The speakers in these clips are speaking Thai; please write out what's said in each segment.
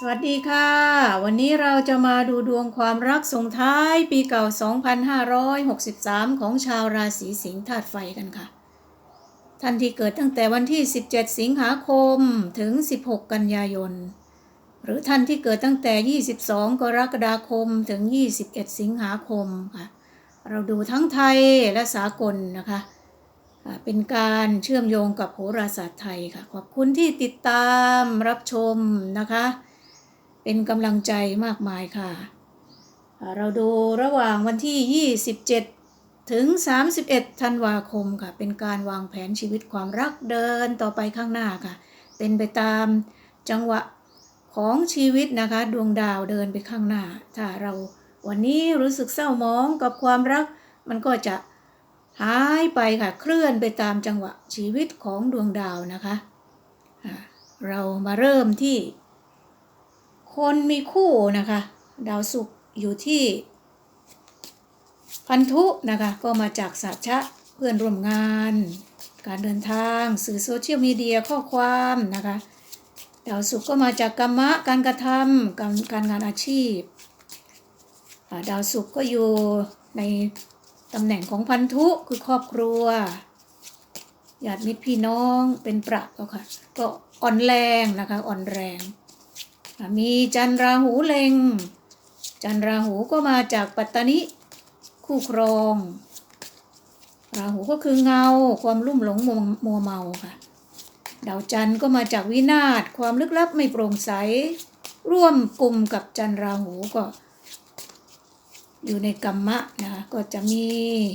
สวัสดีค่ะ วันนี้เราจะมาดูดวงความรักส่งท้ายปีเก่า 2563 ของชาวราศีสิงห์ธาตุไฟกันค่ะ ท่านที่เกิดตั้งแต่วันที่ 17 สิงหาคมถึง 16 กันยายน หรือท่านที่เกิดตั้งแต่ 22 กรกฎาคมถึง 21 สิงหาคมค่ะ เราดูทั้งไทยและสากลนะคะเป็นการเชื่อมโยงกับโหราศาสตร์ไทยค่ะ ขอบคุณที่ติดตามรับชมนะคะ เป็นกำลังใจมากมายค่ะ เราดูระหว่างวันที่ 27 ถึง 31 ธันวาคมค่ะ เป็นการวางแผนชีวิตความรักเดินต่อไปข้างหน้าค่ะ เป็นไปตามจังหวะของชีวิตนะคะ ดวงดาวเดินไปข้างหน้า ถ้าเราวันนี้รู้สึกเศร้าหมองกับความรัก มันก็จะหายไปค่ะ เคลื่อนไปตามจังหวะชีวิตของดวงดาวนะคะ เรามาเริ่มที่ คนมีคู่นะคะ ดาวศุกร์อยู่ที่ พันธุนะคะ ก็มาจากสัจชะเพื่อนร่วมงาน การเดินทางสื่อโซเชียลมีเดียข้อความนะคะดาวศุกร์ก็มาจากกรรมะการกระทำการการงานอาชีพ ดาวศุกร์ก็อยู่ในตำแหน่งของพันธุคือครอบครัวญาติมิตรพี่น้องเป็นประก็ค่ะก็อ่อนแรงนะคะอ่อนแรง มีจันราหูเล็ง จันราหูก็มาจากปัตตานิคู่ครอง ราหูก็คือเงาความลุ่มหลงมัวมวเมาค่ะ ดาวจันทร์ก็มาจากวินาศความลึกลับไม่โปร่งใส ร่วมกลุ่มกับจันราหูก็ อยู่ในกรรมะนะคะก็จะมี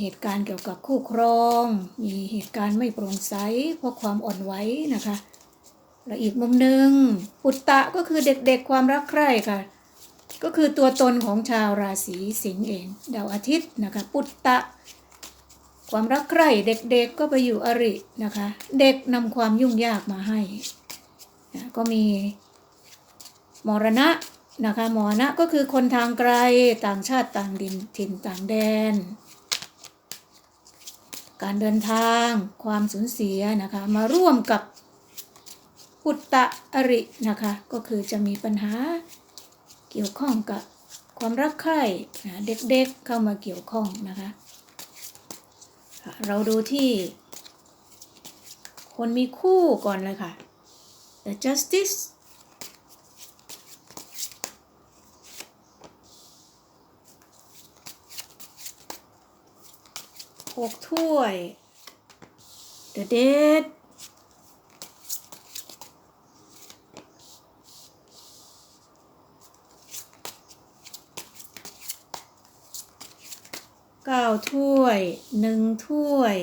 เหตุการณ์เกี่ยวกับคู่ครอง มีเหตุการณ์ไม่โปร่งใสเพราะความอ่อนไหวนะคะ และอีกมุมหนึ่งปุตตะก็คือเด็กๆความรักใคร่ค่ะ ก็คือตัวตนของชาวราศีสิงห์เองดาวอาทิตย์นะคะปุตตะ ความรักใคร่เด็กๆก็ไปอยู่อรินะคะ เด็กนำความยุ่งยากมาให้นะก็มีมรณะนะคะมรณะก็คือคนทางไกลต่างชาติต่างดินถิ่นต่างแดน การเดินทางความสูญเสียนะคะมาร่วมกับ ปุตตะอรินะคะ ก็คือจะมีปัญหาเกี่ยวข้องกับความรักใคร่นะเด็กๆเข้ามาเกี่ยวข้องนะคะค่ะเราดูที่ คนมีคู่ก่อนเลยค่ะ the justice หกถ้วย the dead ก้าถ้วยหนึ่งถ้วย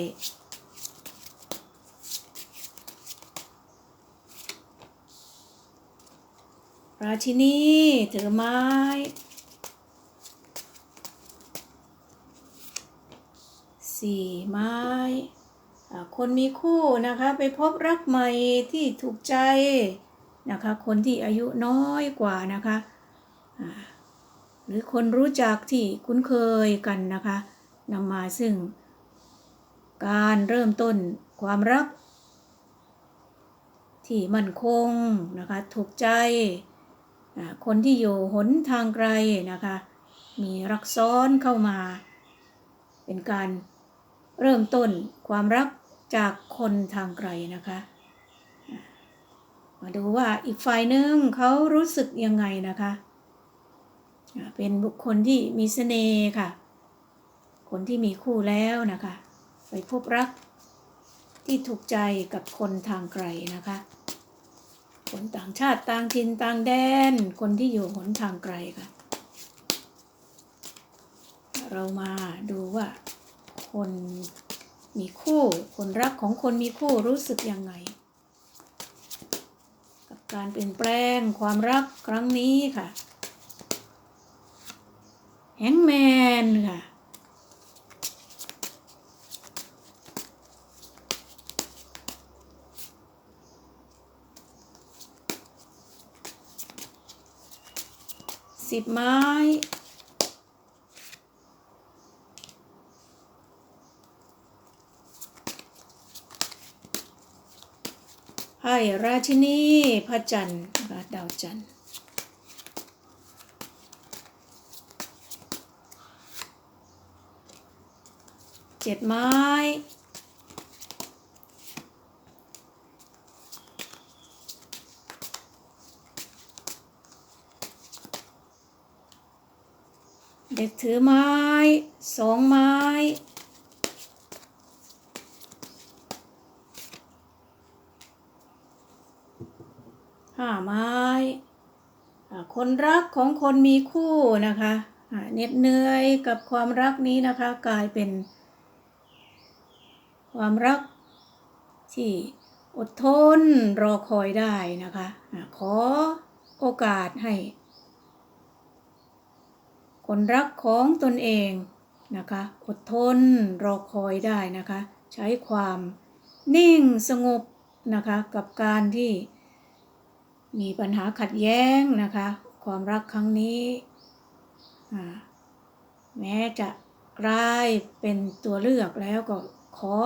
ราชินีถือไม้สี่ไม้ คนมีคู่นะคะไปพบรักใหม่ที่ถูกใจนะคะ คนที่อายุน้อยกว่านะคะ หรือคนรู้จักที่คุ้นเคยกันนะคะ นำมาซึ่ง การเริ่มต้นความรัก ที่มั่นคงนะคะถูกใจคนที่อยู่หนทางไกลนะคะมีรักซ้อนเข้ามา เป็นการเริ่มต้นความรักจากคนทางไกลนะคะมาดูว่าอีกฝ่ายหนึ่งเขารู้สึกยังไงนะคะ เป็นบุคคลที่มีเสน่ห์ค่ะ คนที่มีคู่แล้วนะคะ ไปพบรักที่ถูกใจกับคนทางไกลนะคะ คนต่างชาติต่างถิ่นต่างแดน คนที่อยู่หนทางไกลค่ะ เรามาดูว่า คนมีคู่ คนรักของคนมีคู่รู้สึกยังไง กับการเปลี่ยนแปลงความรักครั้งนี้ค่ะแฮงแมนค่ะ สิบไม้ไพ่ราชินีพระจันทร์ดาวจันทร์ เจ็ดไม้ เด็กถือไม้ สองไม้ ห้าไม้ คนรักของคนมีคู่นะคะเหน็ดเหนื่อยกับความรักนี้นะคะกลายเป็น ความรักที่อดทนรอคอยได้นะคะ ขอโอกาสให้ คนรักของตนเองนะคะ อดทนรอคอยได้นะคะ ใช้ความนิ่งสงบนะคะกับการที่มีปัญหาขัดแย้งนะคะ ความรักครั้งนี้ แม้จะร้ายเป็นตัวเลือกแล้วก็ขอ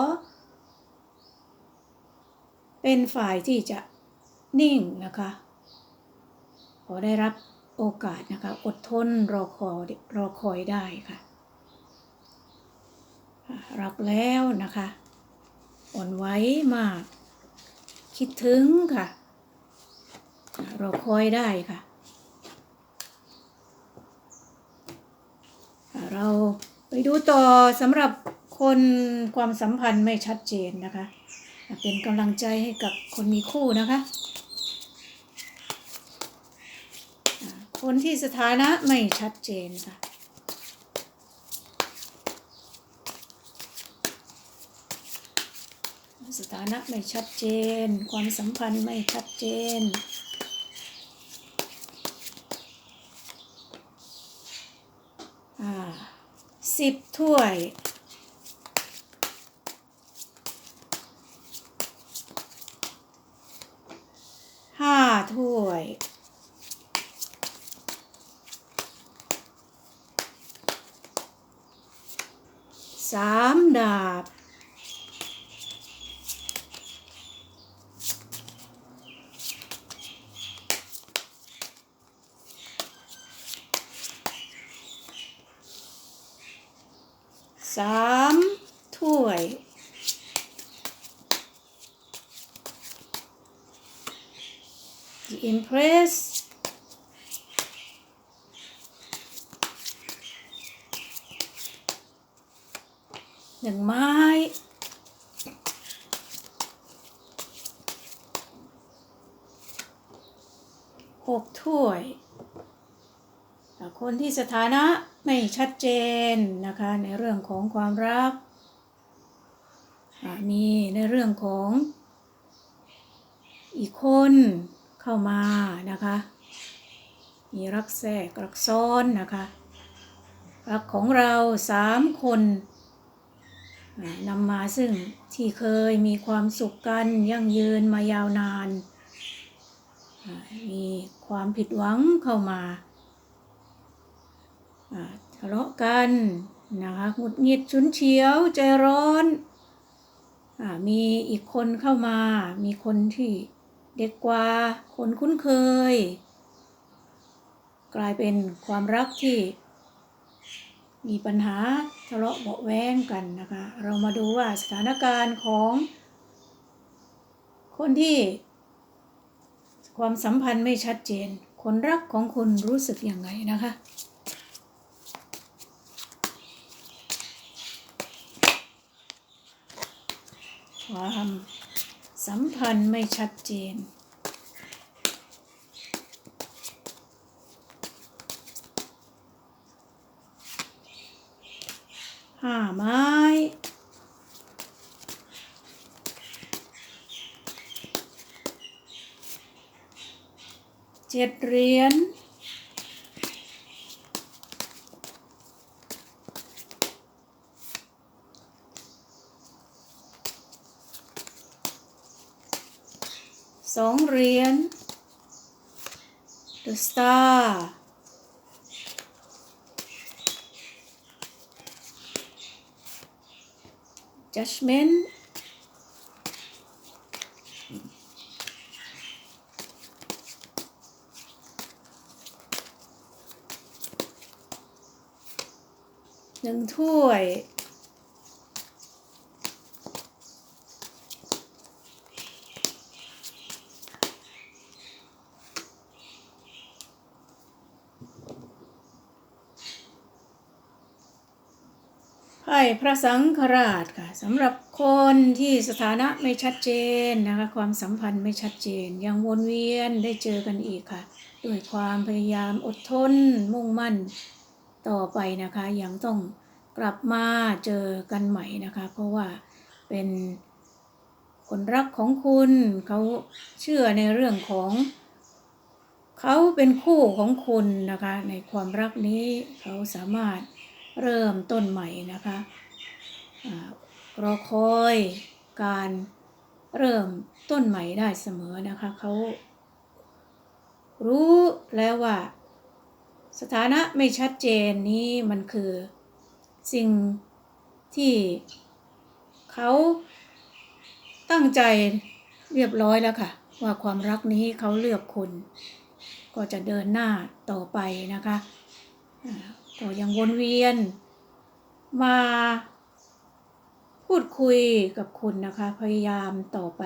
เป็นฝ่ายที่จะนิ่งนะคะ ขอได้รับ โอกาสนะคะ อดทนรอคอยรอคอยได้ค่ะ รับแล้วนะคะ อ่อนไหวมาก คิดถึงค่ะ รอคอยได้ค่ะ เราไปดูต่อสำหรับคนความสัมพันธ์ไม่ชัดเจนนะคะ เป็นกำลังใจให้กับคนมีคู่นะคะอ่า คนที่สถานะไม่ชัดเจนค่ะสถานะไม่ชัดเจน ความสัมพันธ์ไม่ชัดเจน อ่าสิบถ้วยห้าถ้วย สามดาบ สามถ้วย press หนึ่งไม้หกถ้วยคนที่สถานะไม่ชัดเจนนะคะในเรื่องของความรักมีในเรื่องของอีกคน เข้ามานะคะ มีรักแทรกรักซ้อนนะคะรักของเราสามคนนำมาซึ่งที่เคยมีความสุขกันยั่งยืนมายาวนาน มีความผิดหวังเข้ามาทะเลาะกันนะคะหงุดหงิดฉุนเฉียวใจร้อนอมีอีกคนเข้ามา มีคนที่ เด็กกว่าคนคุ้นเคย กลายเป็นความรักที่ มีปัญหาทะเลาะเบาะแว้งกันนะคะ เรามาดูว่าสถานการณ์ของ คนที่ ความสัมพันธ์ไม่ชัดเจน คนรักของคุณรู้สึกยังไงนะคะความ สัมพันธ์ไม่ชัดเจน ห้าไม้เจ็ดเหรียญ สองเหรียญ The Star จัดเมนต์หนึ่งถ้วย ไพ่พระสังฆราชค่ะสำหรับคนที่สถานะไม่ชัดเจนนะคะความสัมพันธ์ไม่ชัดเจน ยังวนเวียนได้เจอกันอีกค่ะด้วยความพยายามอดทนมุ่งมั่นต่อไปนะคะยังต้องกลับมาเจอกันใหม่นะคะ เพราะว่าเป็นคนรักของคุณเขาเชื่อในเรื่องของเขาเป็นคู่ของคุณนะคะ ในความรักนี้เขาสามารถ เริ่มต้นใหม่นะคะรอคอยการเริ่มต้นใหม่ได้เสมอนะคะเขารู้แล้วว่า สถานะไม่ชัดเจนนี้มันคือสิ่งที่เขาตั้งใจเรียบร้อยแล้วค่ะ ว่าความรักนี้เขาเลือกคุณ ก็จะเดินหน้าต่อไปนะคะ ก็ยังวนเวียน มาพูดคุยกับคุณนะคะ พยายามต่อไป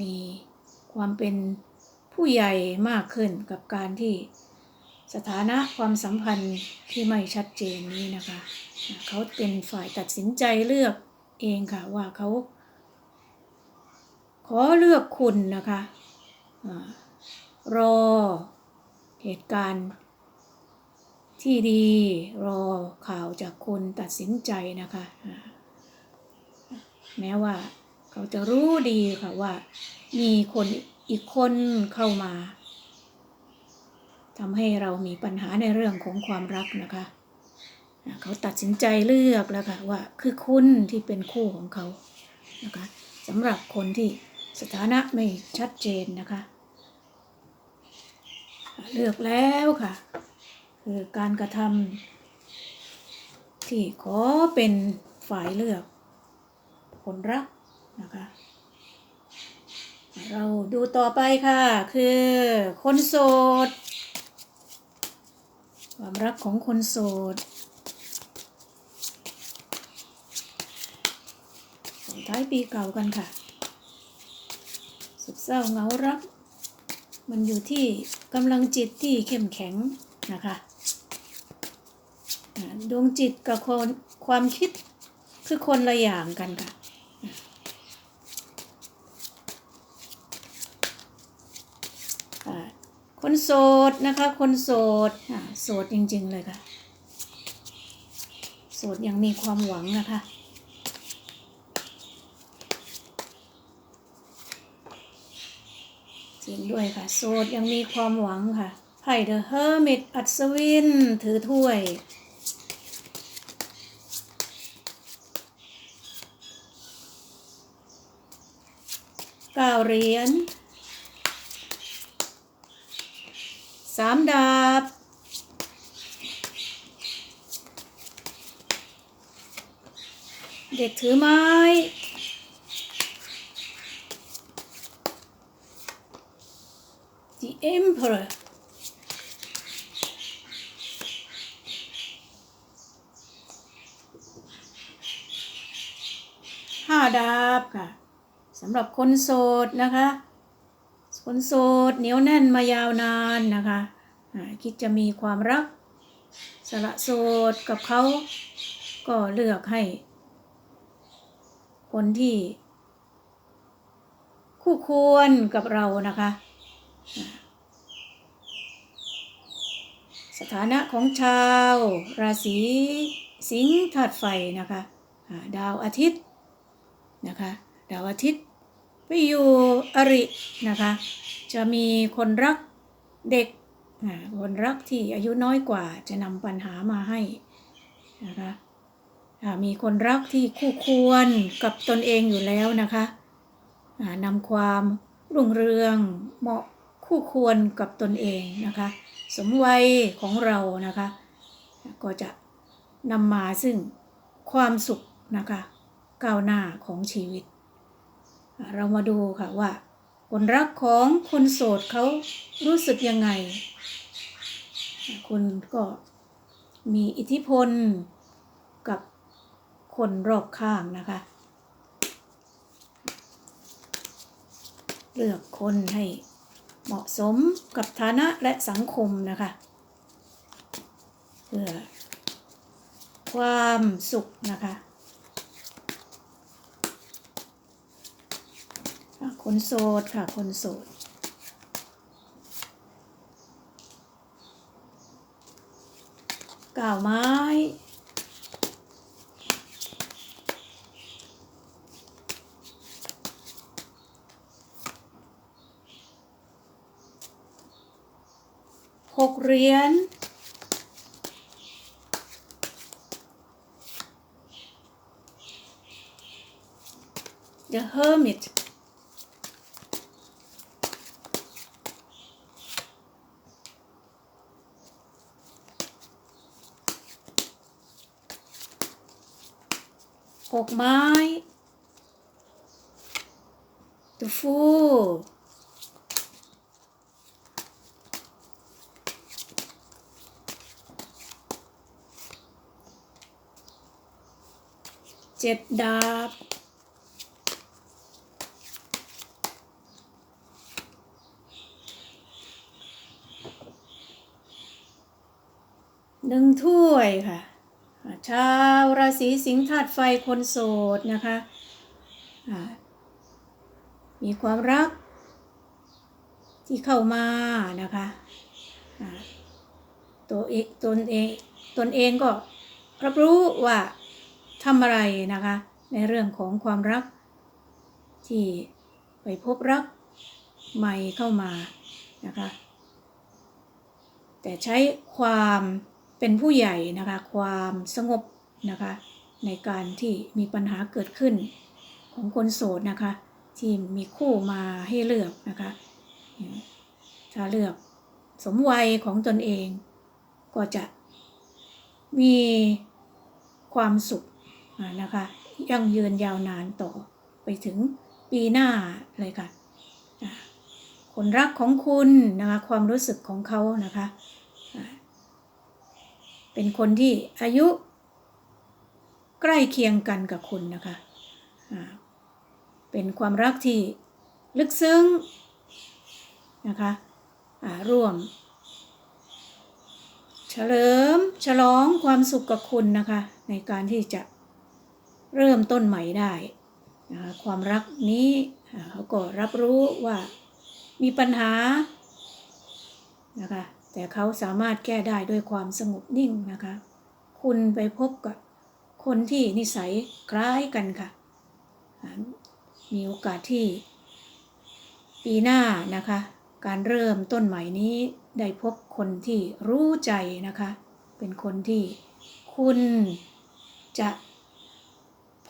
มีความเป็นผู้ใหญ่มากขึ้นกับการที่สถานะความสัมพันธ์ที่ไม่ชัดเจนนี้นะคะ เขาเป็นฝ่ายตัดสินใจเลือกเองค่ะว่าเขา ขอเลือกคุณนะคะอารอเหตุการณ์ ที่ดีรอข่าวจากคุณตัดสินใจนะคะ แม้ว่าเขาจะรู้ดีค่ะว่า มีคนอีกคนเข้ามาทำให้เรามีปัญหาในเรื่องของความรักนะคะ เขาตัดสินใจเลือกแล้วค่ะว่าคือคุณที่เป็นคู่ของเขานะคะสำหรับคนที่สถานะไม่ชัดเจนนะคะ เลือกแล้วค่ะ คือการกระทำที่ขอเป็นฝ่ายเลือกคนรักนะคะเราดูต่อไปค่ะ คือคนโสด ความรักของคนโสดส่งท้ายปีเก่ากันค่ะ สุดเศร้าเหงารัก มันอยู่ที่กำลังจิตที่เข้มแข็งนะคะ ดวงจิตกับคนความคิดคือคนละอย่างกันค่ะ คนโสดนะคะ คนโสดโสดจริงๆเลยค่ะ โสดยังมีความหวังนะคะจริงด้วยค่ะ โสดยังมีความหวังค่ะไพ่เดอะเฮอร์มิตอัศวิน ถือถ้วย ก้าเหรียญสามดาบเด็กถือไม้ The Emperor ห้าดาบค่ะ สำหรับคนโสดนะคะ คนโสดเหนียวแน่นมายาวนานนะคะคิดจะมีความรักสละโสดกับเขาก็เลือกให้ คนที่ คู่ควรกับเรานะคะ สถานะของชาวราศีสิงห์ธาตุไฟนะคะ ดาวอาทิตย์นะคะ ดาวอาทิตย์ ไปอยู่อรินะคะ จะมีคนรักเด็กคนรักที่อายุน้อยกว่าจะนำปัญหามาให้นะคะมีคนรักที่คู่ควรกับตนเองอยู่แล้วนะคะนำความรุ่งเรืองเหมาะคู่ควรกับตนเองนะคะ สมวัยของเรานะคะ ก็จะนำมาซึ่งความสุขนะคะ ก้าวหน้าของชีวิต เรามาดูค่ะว่าคนรักของคนโสดเขารู้สึกยังไง คุณก็มีอิทธิพลกับคนรอบข้างนะคะ เลือกคนให้เหมาะสมกับฐานะและสังคมนะคะ เพื่อความสุขนะคะอะ คนโสดค่ะ คนโสดก่าวไม้ หกเหรียญ The Hermit กไม้ The Fool เจ็ดดาบ หนึ่งถ้วยค่ะ ชาวราศีสิงห์ธาตุไฟคนโสดนะคะมีความรักที่เข้ามานะคะตัวเองตนเองตนเองก็รับรู้ว่าทำอะไรนะคะ ในเรื่องของความรัก ที่ไปพบรักใหม่เข้ามานะคะ แต่ใช้ความ เป็นผู้ใหญ่นะคะ ความสงบนะคะ ในการที่มีปัญหาเกิดขึ้น ของคนโสดนะคะ ที่มีคู่มาให้เลือกนะคะ ถ้าเลือกสมวัยของตนเองก็จะมีความสุขนะคะยั่งยืนยาวนานต่อไปถึงปีหน้าเลยค่ะคนรักของคุณนะคะความรู้สึกของเขานะคะ เป็นคนที่อายุใกล้เคียงกันกับคุณนะคะ เป็นความรักที่ลึกซึ้งนะคะร่วม เฉลิมฉลองความสุขกับคุณนะคะ ในการที่จะเริ่มต้นใหม่ได้นะคะความรักนี้เขาก็รับรู้ว่ามีปัญหานะคะ แต่เขาสามารถแก้ได้ด้วยความสงบนิ่งนะคะ คุณไปพบกับคนที่นิสัยคล้ายกันค่ะ มีโอกาสที่ ปีหน้านะคะ การเริ่มต้นใหม่นี้ได้พบคนที่รู้ใจนะคะ เป็นคนที่คุณจะ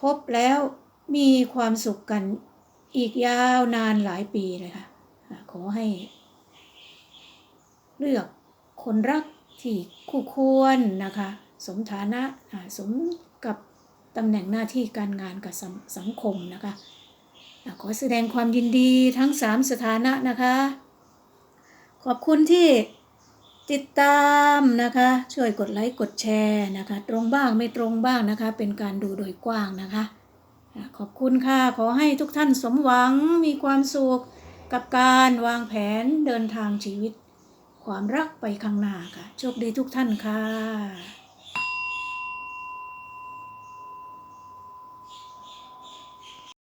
พบแล้วมีความสุขกันอีกยาวนานหลายปีเลยค่ะ ขอให้เลือก คนรักที่คู่ควรนะคะ สมฐานะสมกับตำแหน่งหน้าที่การงานกับสังสังคมนะคะขอแสดงความยินดีทั้ง 3 สถานะนะคะ ขอบคุณที่ติดตามนะคะ ช่วยกดไลค์กดแชร์นะคะ ตรงบ้างไม่ตรงบ้างนะคะ เป็นการดูโดยกว้างนะคะ ขอบคุณค่ะ ขอให้ทุกท่านสมหวังมีความสุขกับการวางแผนเดินทางชีวิต ความรักไปข้างหน้าค่ะ โชคดีทุกท่านค่ะ